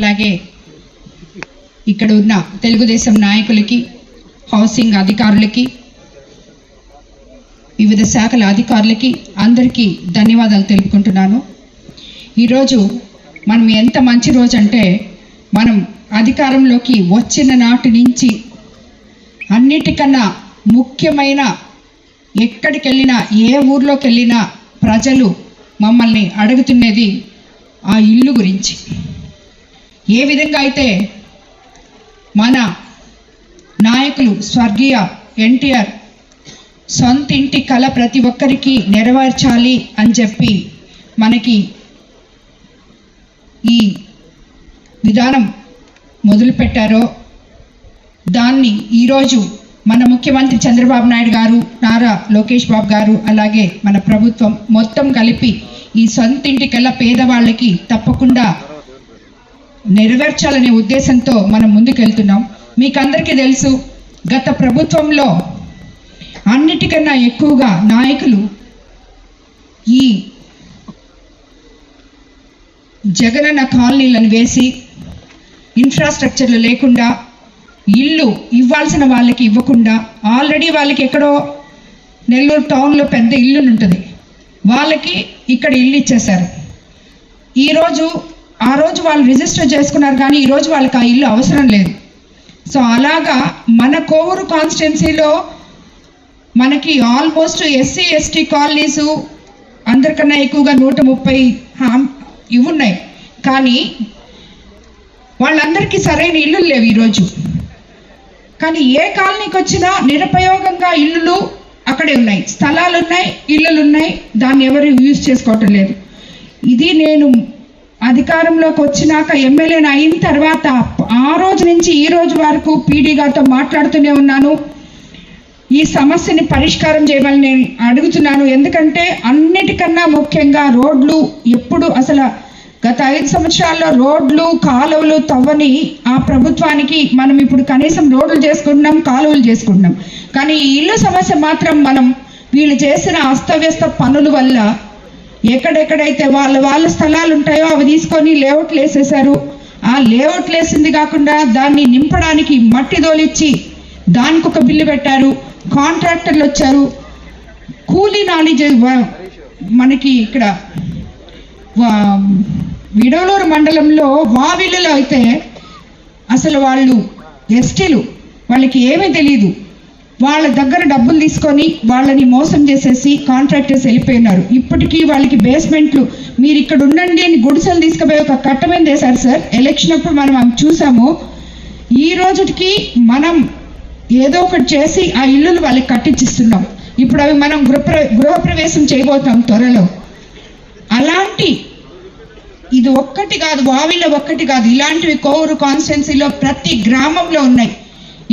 అలాగే ఇక్కడ ఉన్న తెలుగుదేశం నాయకులకి హౌసింగ్ అధికారులకి వివిధ శాఖల అధికారులకి అందరికీ ధన్యవాదాలు తెలుపుకుంటున్నాను. ఈరోజు మనం ఎంత మంచి రోజు అంటే మనం అధికారంలోకి వచ్చిన నాటి నుంచి అన్నిటికన్నా ముఖ్యమైన ఎక్కడికి వెళ్ళినా ఏ ఊర్లోకి వెళ్ళినా ప్రజలు మమ్మల్ని అడుగుతున్నది ఆ ఇల్లు గురించి. ఏ విధంగా అయితే మన నాయకులు స్వర్గీయ ఎన్టీఆర్ సొంత ఇంటి కళ ప్రతి ఒక్కరికి నెరవేర్చాలి అని చెప్పి మనకి ఈ విధానం మొదలుపెట్టారో దాన్ని ఈరోజు మన ముఖ్యమంత్రి చంద్రబాబు నాయుడు గారు నారా లోకేష్ బాబు గారు అలాగే మన ప్రభుత్వం మొత్తం కలిపి ఈ సొంత ఇంటికెళ్ళ పేదవాళ్ళకి తప్పకుండా నెరవేర్చాలనే ఉద్దేశంతో మనం ముందుకెళ్తున్నాం. మీకందరికీ తెలుసు గత ప్రభుత్వంలో అన్నిటికన్నా ఎక్కువగా నాయకులు ఈ జగనన్న కాలనీలను వేసి ఇన్ఫ్రాస్ట్రక్చర్లు లేకుండా ఇల్లు ఇవ్వాల్సిన వాళ్ళకి ఇవ్వకుండా ఆల్రెడీ వాళ్ళకి ఎక్కడో నెల్లూరు టౌన్లో పెద్ద ఇల్లు ఉంటుంది వాళ్ళకి ఇక్కడ ఇల్లు ఇచ్చేశారు. ఈరోజు ఆ రోజు వాళ్ళు రిజిస్టర్ చేసుకున్నారు కానీ ఈరోజు వాళ్ళకి ఆ ఇల్లు అవసరం లేదు. సో అలాగా మన కోవూరు కాన్స్టిట్యున్సీలో మనకి ఆల్మోస్ట్ ఎస్సీ ఎస్టీ కాలనీసు అందరికన్నా ఎక్కువగా నూట ముప్పై హామ్ ఇవి ఉన్నాయి. కానీ వాళ్ళందరికీ సరైన ఇల్లులు లేవు ఈరోజు కానీ ఏ కాలనీకి వచ్చినా నిరుపయోగంగా ఇల్లులు అక్కడే ఉన్నాయి. స్థలాలు ఉన్నాయి ఇల్లులు ఉన్నాయి. దాన్ని ఎవరు యూజ్ చేసుకోవటం లేదు. ఇది నేను అధికారంలోకి వచ్చినాక ఎమ్మెల్యేని అయిన తర్వాత ఆ రోజు నుంచి ఈ రోజు వరకు పీడీ గారితో మాట్లాడుతూనే ఉన్నాను. ఈ సమస్యని పరిష్కారం చేయమని నేను అడుగుతున్నాను. ఎందుకంటే అన్నిటికన్నా ముఖ్యంగా రోడ్లు ఎప్పుడు అసలు గత ఐదు సంవత్సరాల్లో రోడ్లు కాలువలు తవ్వని ఆ ప్రభుత్వానికి మనం ఇప్పుడు కనీసం రోడ్లు చేసుకుంటున్నాం కాలువలు చేసుకుంటున్నాం. కానీ ఈ ఇల్లు సమస్య మాత్రం మనం వీళ్ళు చేసిన అస్తవ్యస్త పనుల వల్ల ఎక్కడెక్కడైతే వాళ్ళ వాళ్ళ స్థలాలు ఉంటాయో అవి తీసుకొని లేఅవుట్లు వేసేసారు ఆ లేఅవుట్లు వేసింది కాకుండా దాన్ని నింపడానికి మట్టి దోలిచ్చి దానికి ఒక బిల్లు పెట్టారు. కాంట్రాక్టర్లు వచ్చారు. కూలీ నాలెడ్జ్ మనకి ఇక్కడ వా- విడవలూరు మండలంలో వావిళ్ళలో అయితే అసలు వాళ్ళు ఎస్టీలు. వాళ్ళకి ఏమీ తెలియదు వాళ్ళ దగ్గర డబ్బులు తీసుకొని వాళ్ళని మోసం చేసేసి కాంట్రాక్టర్స్ వెళ్ళిపోయినారు ఇప్పటికీ వాళ్ళకి బేస్మెంట్లు మీరు ఇక్కడ ఉండండి అని గుడిసెలు తీసుకుపోయి ఒక కట్టమని చేశారు సార్ ఎలక్షన్ అప్పుడు మనం అవి చూసాము. ఈ రోజుకి మనం ఏదో ఒకటి చేసి ఆ ఇల్లులు వాళ్ళకి కట్టించిస్తున్నాం. ఇప్పుడు అవి మనం గృహ గృహప్రవేశం చేయబోతాం త్వరలో. అలాంటి ఇది ఒక్కటి కాదు వావిలో ఒక్కటి కాదు. ఇలాంటివి కోవూరు కాన్స్టిట్యున్సీలో ప్రతి గ్రామంలో ఉన్నాయి.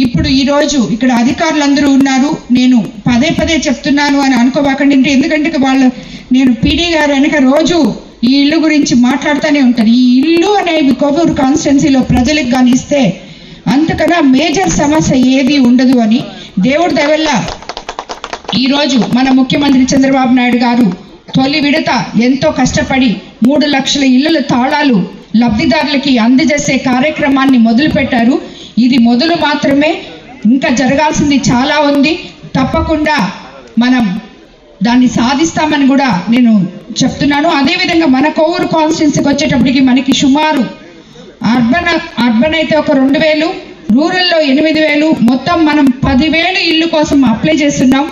ఇప్పుడు ఈ రోజు ఇక్కడ అధికారులందరూ ఉన్నారు. నేను పదే పదే చెప్తున్నాను అని అనుకోబాకండి. అంటే ఎందుకంటే వాళ్ళు నేను పీడీ గారు వెనక రోజు ఈ ఇల్లు గురించి మాట్లాడుతూనే ఉంటాను ఈ ఇల్లు అనేవి కోవూరు కాన్స్టిట్యున్సీలో ప్రజలకు కానీ ఇస్తే అంతకన్నా మేజర్ సమస్య ఏది ఉండదు అని దేవుడి దయవల్ల ఈరోజు మన ముఖ్యమంత్రి చంద్రబాబు నాయుడు గారు తొలి విడత ఎంతో కష్టపడి మూడు లక్షల ఇళ్ళల తాళాలు లబ్ధిదారులకి అందజేసే కార్యక్రమాన్ని మొదలుపెట్టారు. ఇది మొదలు మాత్రమే. ఇంకా జరగాల్సింది చాలా ఉంది. తప్పకుండా మనం దాన్ని సాధిస్తామని కూడా నేను చెప్తున్నాను. అదేవిధంగా మన కోవూరు కాన్స్టిట్యున్సీకి వచ్చేటప్పటికి మనకి సుమారు అర్బన్ అర్బన్ అయితే ఒక రెండు వేలు రూరల్లో ఎనిమిది వేలు మొత్తం మనం పదివేలు ఇల్లు కోసం అప్లై చేస్తున్నాం.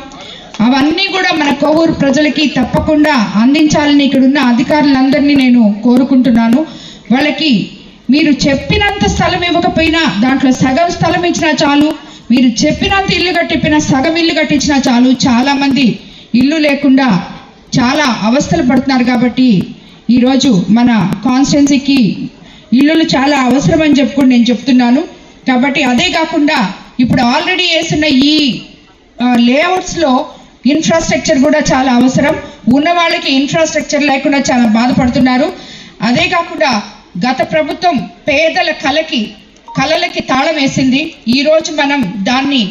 అవన్నీ కూడా మన కోవూరు ప్రజలకి తప్పకుండా అందించాలని ఇక్కడ ఉన్న అధికారులందరినీ నేను కోరుకుంటున్నాను. వాళ్ళకి మీరు చెప్పినంత స్థలం ఇవ్వకపోయినా దాంట్లో సగం స్థలం ఇచ్చినా చాలు. మీరు చెప్పినంత ఇల్లు కట్టిపోయినా సగం ఇల్లు కట్టించినా చాలు. చాలామంది ఇల్లు లేకుండా చాలా అవస్థలు పడుతున్నారు కాబట్టి ఈరోజు మన కాన్స్టిట్యున్సీకి ఇల్లులు చాలా అవసరం అని చెప్పుకుని నేను చెప్తున్నాను. కాబట్టి అదే కాకుండా ఇప్పుడు ఆల్రెడీ వేసిన ఈ లేఅవుట్స్లో ఇన్ఫ్రాస్ట్రక్చర్ కూడా చాలా అవసరం. ఉన్న వాళ్ళకి ఇన్ఫ్రాస్ట్రక్చర్ లేకుండా చాలా బాధపడుతున్నారు. అదే కాకుండా గత ప్రభుత్వం పేదల కలకి కళలకి తాళం వేసింది. ఈరోజు మనం దాన్ని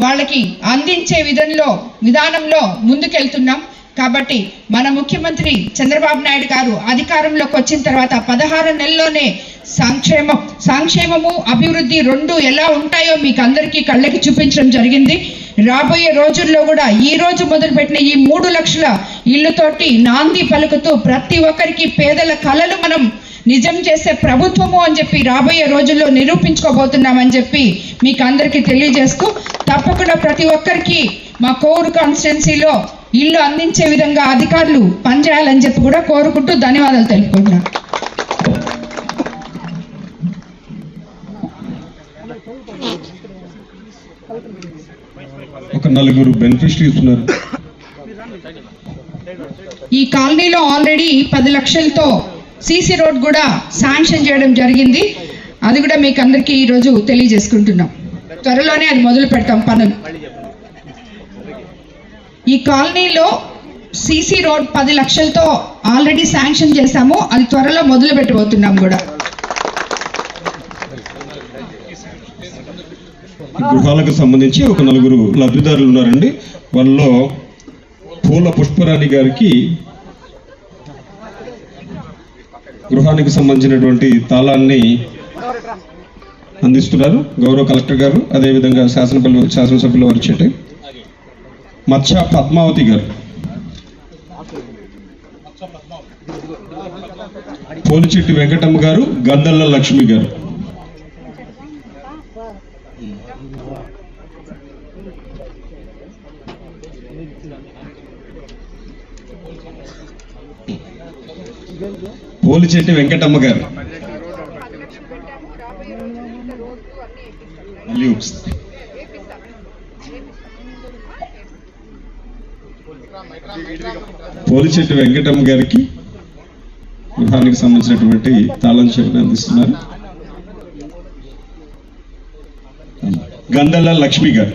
వాళ్ళకి అందించే విధంలో విధానంలో ముందుకెళ్తున్నాం. కాబట్టి మన ముఖ్యమంత్రి చంద్రబాబు నాయుడు గారు అధికారంలోకి వచ్చిన తర్వాత పదహారు నెలల్లోనే సంక్షేమం సంక్షేమము అభివృద్ధి రెండు ఎలా ఉంటాయో మీకు అందరికీ కళ్ళకి చూపించడం జరిగింది. రాబోయే రోజుల్లో కూడా ఈ రోజు మొదలుపెట్టిన ఈ మూడు లక్షల ఇల్లుతోటి నాంది పలుకుతూ ప్రతి ఒక్కరికి పేదల కళలు మనం నిజం చేసే ప్రభుత్వము అని చెప్పి రాబోయే రోజుల్లో నిరూపించుకోబోతున్నామని చెప్పి మీకు అందరికీ తెలియజేస్తూ తప్పకుండా ప్రతి ఒక్కరికి మా కోరు కాన్స్టిట్యున్సీలో ఇల్లు అందించే విధంగా అధికారులు పనిచేయాలని చెప్పి కూడా కోరుకుంటూ ధన్యవాదాలు తెలుపుకుంటున్నాను ఒక నలుగురు బెనిఫిషరీస్ ఉన్నారు. ఈ కాలనీలో ఆల్రెడీ పది లక్షలతో సీసీ రోడ్ కూడా శాంక్షన్ చేయడం జరిగింది. అది కూడా మీకు అందరికీ ఈరోజు తెలియజేసుకుంటున్నాం. త్వరలోనే అది మొదలు పెడతాం పనులు. ఈ కాలనీలో సీసీ రోడ్ పది లక్షలతో ఆల్రెడీ శాంక్షన్ చేశాము. అది త్వరలో మొదలు పెట్టబోతున్నాం కూడా. గృహాలకు సంబంధించి ఒక నలుగురు లబ్ధిదారులు ఉన్నారండి. వాళ్ళలో పూల పుష్పరాణి గారికి గృహానికి సంబంధించినటువంటి తాళాన్ని అందిస్తున్నారు గౌరవ కలెక్టర్ గారు. అదేవిధంగా శాసనసభ్యులు శాసనసభ్యుల వారి చెట్టు మత్స్య పద్మావతి గారు. పోలిచెట్టి వెంకటమ్మ గారు గద్దల్ల లక్ష్మి గారు. పోలిచెట్టి వెంకటమ్మ గారు. పోలిచెట్టి వెంకటమ్మ గారికి గృహానికి సంబంధించినటువంటి తాళం చెవిని అందిస్తున్నారు. గందల్ల లక్ష్మి గారు.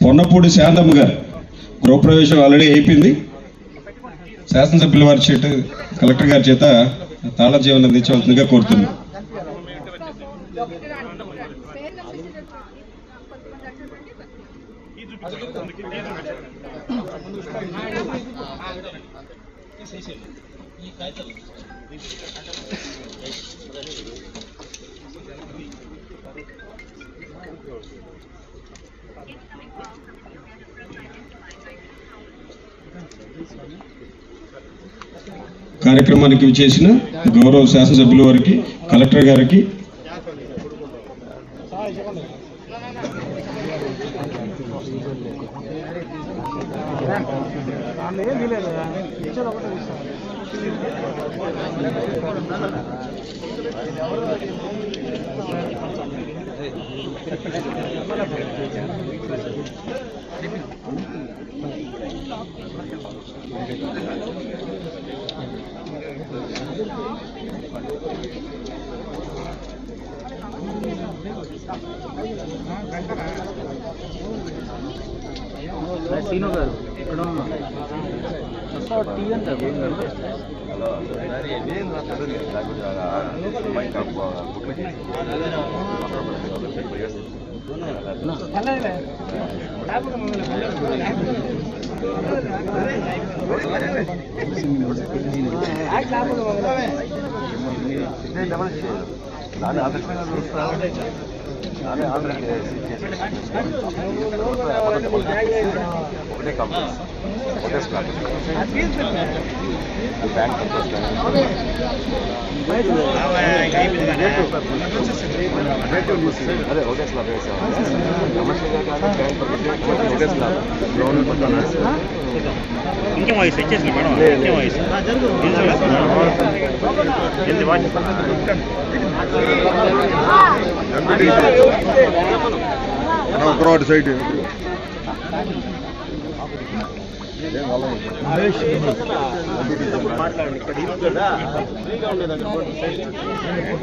పొన్నపూడి శాంతమ్మ గారు గృహప్రవేశం ఆల్రెడీ అయిపోయింది. శాసనసభ్యుల వారి చేత కలెక్టర్ గారి చేత తాళ జీవనం అందించవలసిందిగా కోరుతున్నాను కార్యక్రమానికి చేసిన గౌరవ శాసనసభ్యుల వారికి కలెక్టర్ గారికి. సీను గారు ఇక్కడ ఉన్నా టీ అంటే దాన్ని ఆదర్శంగా చూస్తాను దాన్ని ఆదరణ ఒకటే కంపెనీ ఒకటే స్టాక్ బ్యాంక్ అదే ఒకటే స్లాబ్ వేసాము కమర్షియల్గా కానీ బ్యాంక్ ఒకటే స్లాబ్ గ్రౌండ్ పక్కన ఇంకేం వాయిస్ వచ్చేసింది మేడం ఇంకేం వాయిస్ ఏంది వాయిస్ ఒకరోడ్ సైడ్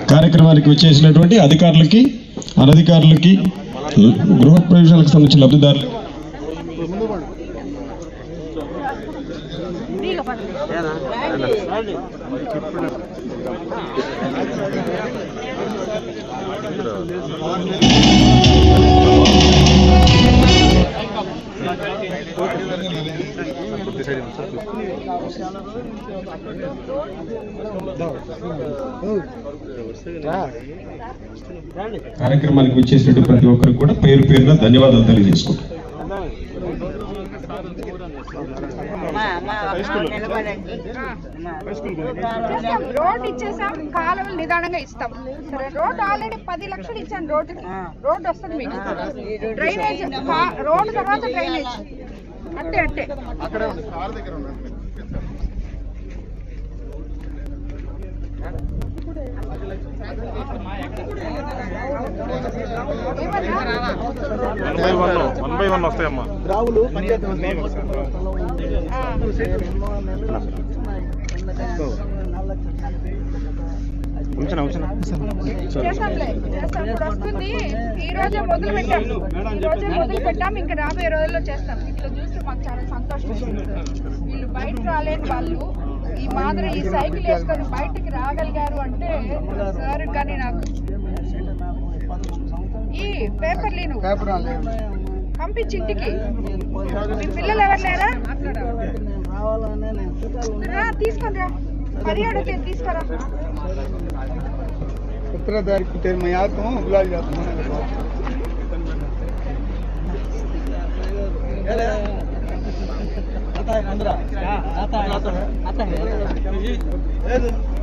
కార్యక్రమానికి విచ్చేసినటువంటి అధికారులకి అనధికారులకి గృహ ప్రవేశాలకు సంబంధించిన లబ్ధిదారులు ఇక్కడ కార్యక్రమానికి వచ్చేసినట్టు ప్రతి ఒక్కరికి కూడా పేరు పేరున ధన్యవాదాలు తెలియజేసుకుంటాం రోడ్ ఇచ్చేసాం. కాలువలు నిదానంగా ఇస్తాం. సరే రోడ్ ఆల్రెడీ పది లక్షలు ఇచ్చాను రోడ్డుకి. రోడ్ వస్తుంది మీకు. డ్రైనేజ్ రోడ్ తర్వాత డ్రైనేజ్ అట్టే అట్టే. వన్ బై వన్ వస్తాయమ్మా. రావులు పంచాయతీ ఉంచనా ఉంచనా? చేస్తాంలే చేస్తాం. ఇప్పుడు వస్తుంది ఈ రోజే మొదలు పెట్టాం. ఈ రోజే మొదలు పెట్టాం. ఇంకా రాబోయే రోజుల్లో చేస్తాం. ఇట్లా చూస్తే మాకు చాలా సంతోషం వీళ్ళు బయట రాలేని వాళ్ళు ఈ మాదిరి ఈ సైకిల్ వేసుకొని బయటికి రాగలిగారు అంటే సార్ కానీ నాకు ఈ పేపర్ లేను. పంపించి ఇంటికి. మీ పిల్లలు ఎవరు లేరా రా తీసుకొని రా పర్యాడు తీసుకురా उत्तराधार की तेरे मैं आता हूँ बुला जाता हूँ आता है आता है आता है